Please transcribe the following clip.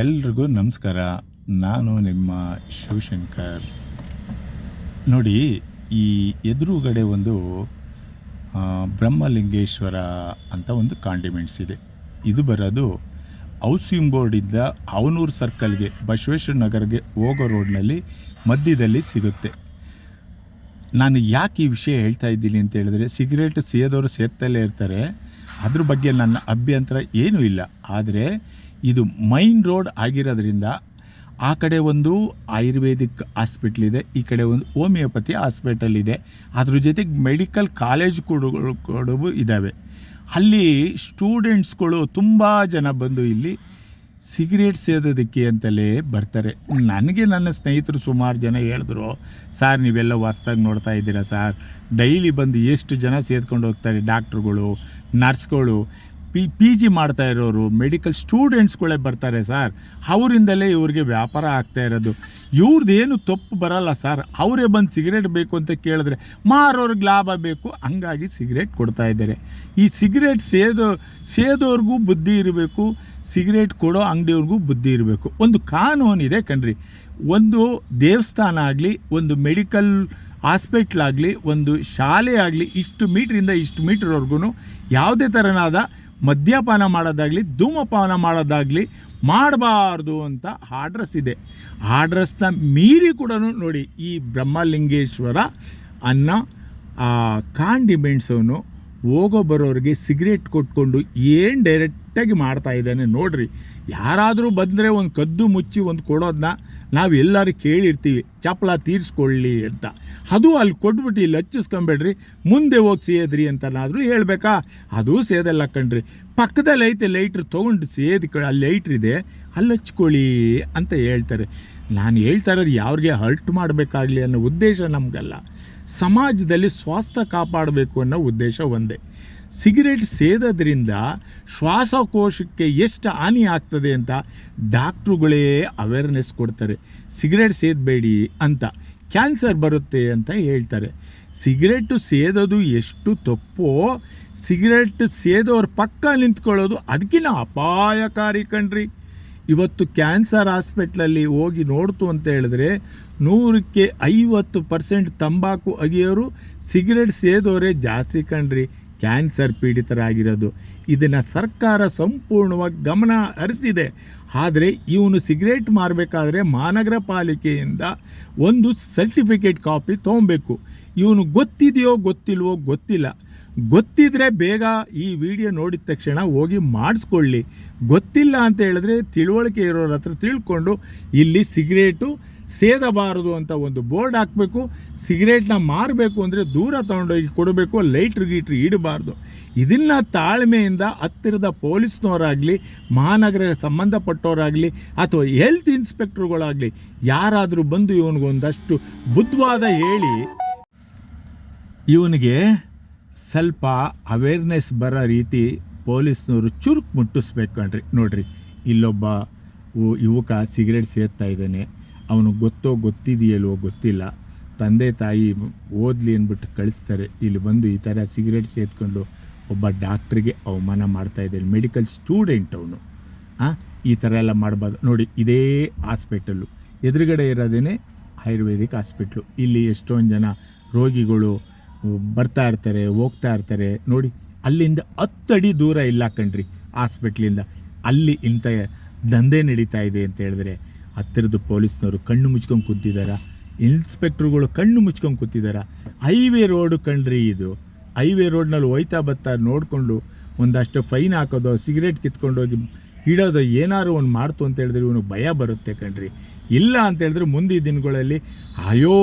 ಎಲ್ರಿಗೂ ನಮಸ್ಕಾರ. ನಾನು ನಿಮ್ಮ ಶಿವಶಂಕರ್. ನೋಡಿ, ಈ ಎದುರುಗಡೆ ಒಂದು ಬ್ರಹ್ಮಲಿಂಗೇಶ್ವರ ಅಂತ ಒಂದು ಕಾಂಡಿಮೆಂಟ್ಸ್ ಇದೆ. ಇದು ಬರೋದು ಹೌಸಿಂಗ್ ಬೋರ್ಡಿಂದ ಅವನೂರು ಸರ್ಕಲ್ಗೆ ಬಸವೇಶ್ವರ ನಗರ್ಗೆ ಹೋಗೋ ರೋಡ್ನಲ್ಲಿ ಮಧ್ಯದಲ್ಲಿ ಸಿಗುತ್ತೆ. ನಾನು ಯಾಕೆ ಈ ವಿಷಯ ಹೇಳ್ತಾ ಇದ್ದೀನಿ ಅಂತ ಹೇಳಿದ್ರೆ, ಸಿಗರೇಟ್ ಸೇದೋರು ಸೇತಲೇ ಇರ್ತಾರೆ. ಅದ್ರ ಬಗ್ಗೆ ನನ್ನ ಅಭ್ಯಂತರ ಏನೂ ಇಲ್ಲ. ಆದರೆ ಇದು ಮೈನ್ ರೋಡ್ ಆಗಿರೋದ್ರಿಂದ ಆ ಕಡೆ ಒಂದು ಆಯುರ್ವೇದಿಕ್ ಹಾಸ್ಪಿಟ್ಲ್ ಇದೆ, ಈ ಕಡೆ ಒಂದು ಹೋಮಿಯೋಪತಿ ಹಾಸ್ಪಿಟಲ್ ಇದೆ. ಅದ್ರ ಜೊತೆಗೆ ಮೆಡಿಕಲ್ ಕಾಲೇಜ್ ಕೂಡ ಕೂಡ ಇದ್ದಾವೆ ಅಲ್ಲಿ ಸ್ಟೂಡೆಂಟ್ಸ್ಗಳು ತುಂಬ ಜನ ಬಂದು ಇಲ್ಲಿ ಸಿಗರೇಟ್ ಸೇದೋದಕ್ಕೆ ಅಂತಲೇ ಬರ್ತಾರೆ. ನನಗೆ ನನ್ನ ಸ್ನೇಹಿತರು ಸುಮಾರು ಜನ ಹೇಳಿದ್ರು, ಸಾರ್, ನೀವೆಲ್ಲ ಹೊಸ್ದಾಗಿ ನೋಡ್ತಾ ಇದ್ದೀರಾ ಸರ್? ಡೈಲಿ ಬಂದು ಎಷ್ಟು ಜನ ಸೇದ್ಕೊಂಡು ಹೋಗ್ತಾರೆ ಡಾಕ್ಟ್ರುಗಳು ನರ್ಸ್ಗಳು ಪಿ ಪಿ ಜಿ ಮಾಡ್ತಾ ಇರೋರು ಮೆಡಿಕಲ್ ಸ್ಟೂಡೆಂಟ್ಸ್ಗಳೇ ಬರ್ತಾರೆ ಸರ್. ಅವರಿಂದಲೇ ಇವ್ರಿಗೆ ವ್ಯಾಪಾರ ಆಗ್ತಾ ಇರೋದು. ಏನು ತಪ್ಪು ಬರಲ್ಲ ಸರ್. ಅವರೇ ಬಂದು ಸಿಗರೇಟ್ ಬೇಕು ಅಂತ ಕೇಳಿದ್ರೆ ಮಾರೋರಿಗೆ ಲಾಭ ಬೇಕು. ಹಂಗಾಗಿ ಸಿಗರೇಟ್ ಕೊಡ್ತಾ ಇದ್ದಾರೆ. ಈ ಸಿಗರೇಟ್ ಸೇದೋ, ಸೇದೋರ್ಗೂ ಬುದ್ಧಿ ಇರಬೇಕು. ಸಿಗರೇಟ್ ಕೊಡೋ ಅಂಗಡಿಯವ್ರಿಗೂ ಬುದ್ಧಿ ಇರಬೇಕು. ಒಂದು ಕಾನೂನಿದೆ ಕಣ್ರಿ. ಒಂದು ದೇವಸ್ಥಾನ ಆಗಲಿ, ಒಂದು ಮೆಡಿಕಲ್ ಹಾಸ್ಪಿಟ್ಲ್ ಆಗಲಿ, ಒಂದು ಶಾಲೆ ಆಗಲಿ, ಇಷ್ಟು ಮೀಟ್ರಿಂದ ಇಷ್ಟು ಮೀಟ್ರ್ವರೆಗೂ ಯಾವುದೇ ಥರನಾದ ಮದ್ಯಪಾನ ಮಾಡೋದಾಗಲಿ, ಧೂಮಪಾನ ಮಾಡೋದಾಗಲಿ ಮಾಡಬಾರ್ದು ಅಂತ ಹಾಡ್ರಸ್ ಇದೆ. ಹಾಡ್ರಸ್ನ ಮೀರಿ ಕೂಡ ನೋಡಿ ಈ ಬ್ರಹ್ಮಲಿಂಗೇಶ್ವರ ಅನ್ನ, ಆ ಕಾಂಡಿಮೆಂಟ್ಸವನು ಹೋಗೋ ಬರೋರಿಗೆ ಸಿಗರೇಟ್ ಕೊಟ್ಕೊಂಡು ಏನು ಡೈರೆಕ್ಟಾಗಿ ಮಾಡ್ತಾ ಇದ್ದಾನೆ ನೋಡ್ರಿ. ಯಾರಾದರೂ ಬಂದರೆ ಒಂದು ಕದ್ದು ಮುಚ್ಚಿ ಒಂದು ಕೊಡೋದನ್ನ ನಾವು ಎಲ್ಲರೂ ಕೇಳಿರ್ತೀವಿ, ಚಪ್ಪಲ ತೀರಿಸ್ಕೊಳ್ಳಿ ಅಂತ. ಅದು ಅಲ್ಲಿ ಕೊಟ್ಬಿಟ್ಟು ಇಲ್ಲಿ ಹಚ್ಚಿಸ್ಕೊಂಬೇಡ್ರಿ, ಮುಂದೆ ಹೋಗಿ ಸೇದ್ರಿ ಅಂತನಾದರೂ ಹೇಳಬೇಕಾ? ಅದು ಸೇದಲ್ಲ ಕಣ್ರಿ. ಪಕ್ಕದಲ್ಲಿ ಐತೆ ಲೈಟ್ರ್ ತೊಗೊಂಡು ಸೇದ್ ಅಲ್ಲಿ ಲೈಟ್ರ್ ಇದೆ, ಅಲ್ಲಿ ಹಚ್ಕೊಳ್ಳಿ ಅಂತ ಹೇಳ್ತಾರೆ. ನಾನು ಹೇಳ್ತಾ ಇರೋದು ಯಾರಿಗೆ ಹರ್ಟ್ ಮಾಡಬೇಕಾಗಲಿ ಅನ್ನೋ ಉದ್ದೇಶ ನಮಗಲ್ಲ. ಸಮಾಜದಲ್ಲಿ ಸ್ವಾಸ್ಥ್ಯ ಕಾಪಾಡಬೇಕು ಅನ್ನೋ ಉದ್ದೇಶ ಒಂದೇ. ಸಿಗರೇಟ್ ಸೇದೋದ್ರಿಂದ ಶ್ವಾಸಕೋಶಕ್ಕೆ ಎಷ್ಟು ಹಾನಿ ಆಗ್ತದೆ ಅಂತ ಡಾಕ್ಟ್ರುಗಳೇ ಅವೇರ್ನೆಸ್ ಕೊಡ್ತಾರೆ. ಸಿಗರೇಟ್ ಸೇದಬೇಡಿ ಅಂತ, ಕ್ಯಾನ್ಸರ್ ಬರುತ್ತೆ ಅಂತ ಹೇಳ್ತಾರೆ. ಸಿಗರೇಟು ಸೇದೋದು ಎಷ್ಟು ತಪ್ಪೋ, ಸಿಗರೇಟ್ ಸೇದೋರ ಪಕ್ಕ ನಿಂತ್ಕೊಳ್ಳೋದು ಅದಕ್ಕಿಂತ ಅಪಾಯಕಾರಿ ಕಣ್ರಿ. ಇವತ್ತು ಕ್ಯಾನ್ಸರ್ ಹಾಸ್ಪಿಟ್ಲಲ್ಲಿ ಹೋಗಿ ನೋಡ್ತು ಅಂತ ಹೇಳಿದ್ರೆ ನೂರಕ್ಕೆ ಐವತ್ತು ಪರ್ಸೆಂಟ್ ತಂಬಾಕು ಅಗಿಯೋರು ಸಿಗರೇಟ್ ಸೇದೋರೆ ಜಾಸ್ತಿ ಕಣ್ರಿ. ಕ್ಯಾನ್ಸರ್ ಪೀಡಿತರಾಗಿರೋದು. ಇದನ್ನು ಸರ್ಕಾರ ಸಂಪೂರ್ಣವಾಗಿ ಗಮನ ಹರಿಸಿದೆ. ಆದರೆ ಇವನು ಸಿಗರೇಟ್ ಮಾರಬೇಕಾದ್ರೆ ಮಹಾನಗರ ಪಾಲಿಕೆಯಿಂದ ಒಂದು ಸರ್ಟಿಫಿಕೇಟ್ ಕಾಪಿ ತೊಗೊಬೇಕು. ಇವನು ಗೊತ್ತಿದೆಯೋ ಗೊತ್ತಿಲ್ವೋ ಗೊತ್ತಿಲ್ಲ. ಗೊತ್ತಿದ್ರೆ ಬೇಗ ಈ ವಿಡಿಯೋ ನೋಡಿದ ತಕ್ಷಣ ಹೋಗಿ ಮಾಡಿಸ್ಕೊಳ್ಳಿ. ಗೊತ್ತಿಲ್ಲ ಅಂತ ಹೇಳಿದ್ರೆ ತಿಳುವಳಿಕೆ ಇರೋರ ಹತ್ರ ತಿಳ್ಕೊಂಡು ಇಲ್ಲಿ ಸಿಗರೇಟು ಸೇದಬಾರದು ಅಂತ ಒಂದು ಬೋರ್ಡ್ ಹಾಕಬೇಕು. ಸಿಗರೇಟ್ನ ಮಾರಬೇಕು ಅಂದರೆ ದೂರ ತೊಗೊಂಡೋಗಿ ಕೊಡಬೇಕು, ಲೈಟ್ರ್ ಗೀಟ್ರ್ ಇಡಬಾರ್ದು. ಇದನ್ನು ತಾಳ್ಮೆಯಿಂದ ಹತ್ತಿರದ ಪೊಲೀಸ್ನವರಾಗಲಿ, ಮಹಾನಗರ ಸಂಬಂಧಪಟ್ಟವರಾಗಲಿ ಅಥವಾ ಹೆಲ್ತ್ ಇನ್ಸ್ಪೆಕ್ಟ್ರುಗಳಾಗಲಿ ಯಾರಾದರೂ ಬಂದು ಇವನಿಗೊಂದಷ್ಟು ಬುದ್ಧವಾದ ಹೇಳಿ ಇವನಿಗೆ ಸ್ವಲ್ಪ ಅವೇರ್ನೆಸ್ ಬರೋ ರೀತಿ ಪೊಲೀಸ್ನವರು ಚುರುಕು ಮುಟ್ಟಿಸ್ಬೇಕು ಕಣ್ರಿ ನೋಡ್ರಿ, ಇಲ್ಲೊಬ್ಬ ಯುವಕ ಸಿಗರೇಟ್ ಸೇರ್ತಾ ಇದ್ದಾನೆ. ಅವನು ಗೊತ್ತೋ ಗೊತ್ತಿದೆಯಲ್ವೋ ಗೊತ್ತಿಲ್ಲ. ತಂದೆ ತಾಯಿ ಓದಲಿ ಅಂದ್ಬಿಟ್ಟು ಕಳಿಸ್ತಾರೆ. ಇಲ್ಲಿ ಬಂದು ಈ ಥರ ಸಿಗರೇಟ್ ಸೇದ್ಕೊಂಡು ಒಬ್ಬ ಡಾಕ್ಟ್ರಿಗೆ ಅವಮಾನ ಮಾಡ್ತಾ ಇದ್ದಾನೆ. ಮೆಡಿಕಲ್ ಸ್ಟೂಡೆಂಟ್ ಅವನು. ಹಾಂ ಈ ಥರ ಎಲ್ಲ ಮಾಡಬಾರ್ದು. ನೋಡಿ, ಇದೇ ಹಾಸ್ಪಿಟಲ್ಲು ಎದುರುಗಡೆ ಇರೋದೇ ಆಯುರ್ವೇದಿಕ್ ಹಾಸ್ಪಿಟ್ಲು ಇಲ್ಲಿ ಎಷ್ಟೊಂದು ಜನ ರೋಗಿಗಳು ಬರ್ತಾ ಇರ್ತಾರೆ, ಹೋಗ್ತಾ ಇರ್ತಾರೆ. ನೋಡಿ, ಅಲ್ಲಿಂದ ಹತ್ತಡಿ ದೂರ ಇಲ್ಲ ಕಣ್ರಿ, ಹಾಸ್ಪಿಟ್ಲಿಂದ. ಅಲ್ಲಿ ಇಂಥ ದಂಧೆ ನಡೀತಾ ಇದೆ ಅಂತ ಹೇಳಿದ್ರೆ ಹತ್ತಿರದ ಪೊಲೀಸ್ನವರು ಕಣ್ಣು ಮುಚ್ಕೊಂಡು ಕೂತಿದ್ದಾರ ಇನ್ಸ್ಪೆಕ್ಟ್ರುಗಳು ಕಣ್ಣು ಮುಚ್ಕೊಂಡು ಕೂತಿದ್ದಾರ ಹೈವೇ ರೋಡು ಕಣ್ರಿ ಇದು. ಹೈವೇ ರೋಡ್ನಲ್ಲಿ ಹೋಯ್ತಾ ಬರ್ತಾ ನೋಡಿಕೊಂಡು ಒಂದಷ್ಟು ಫೈನ್ ಹಾಕೋದು, ಸಿಗರೇಟ್ ಕಿತ್ಕೊಂಡೋಗಿ ಇಡೋದು ಏನಾದ್ರು ಒಂದು ಮಾಡ್ತು ಅಂತ ಹೇಳಿದ್ರೆ ಇವನು ಭಯ ಬರುತ್ತೆ ಕಣ್ರಿ. ಇಲ್ಲ ಅಂತ ಹೇಳಿದ್ರೆ ಮುಂದಿನ ದಿನಗಳಲ್ಲಿ, ಅಯ್ಯೋ